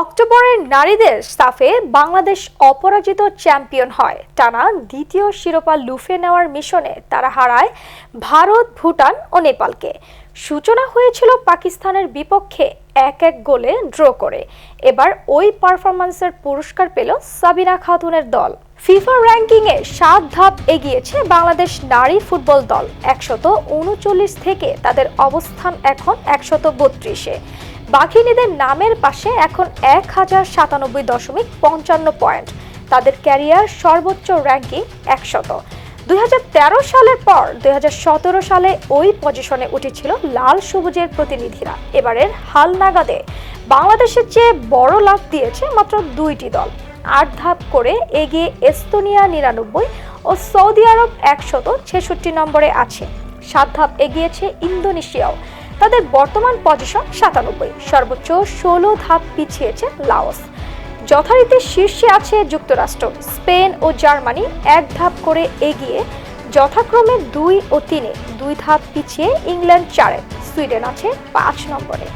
অক্টোবরের নারীদের সাফে বাংলাদেশ অপরাজিত চ্যাম্পিয়ন হয়। টানা দ্বিতীয় শিরোপা লুফে নেওয়ার মিশনে তারা হারায় ভারত, ভুটান ও নেপালকে। সূচনা হয়েছিল পাকিস্তানের বিপক্ষে এক এক গোলে ড্র করে। এবার ওই পারফরম্যান্সের পুরস্কার পেল সাবিনা খাতুনের দল। ফিফা র্যাঙ্কিংয়ে সাত ধাপ এগিয়েছে বাংলাদেশ নারী ফুটবল দল। একশত উনচল্লিশ থেকে তাদের অবস্থান এখন একশত বত্রিশে। বাঘিনীদের নামের পাশে এখন এক হাজার সাতানব্বই দশমিক পঞ্চান্ন পয়েন্ট। তাদের ক্যারিয়ার সর্বোচ্চ র্যাঙ্কিং একশত। দুই সালের পর দুই সালে ওই পজিশনে উঠেছিল লাল সবুজের প্রতিনিধিরা। এবারের হাল নাগাদে বাংলাদেশের চেয়ে বড় লাভ দিয়েছে মাত্র দুইটি দল। আট ধাপ করে এগিয়ে এস্তোনিয়া নিরানব্বই ও সৌদি আরব একশত ছেষট্টি নম্বরে আছে। সাত ধাপ এগিয়েছে ইন্দোনেশিয়াও। তাদের বর্তমান পজিশন সাতানব্বই। সর্বোচ্চ ষোলো ধাপ পিছিয়েছে লাওস। যথারীতি শীর্ষে আছে যুক্তরাষ্ট্র, স্পেন ও জার্মানি, এক ধাপ করে এগিয়ে যথাক্রমে দুই ও তিনে। দুই ধাপ পিছিয়ে ইংল্যান্ড চারে, সুইডেন আছে পাঁচ নম্বরে।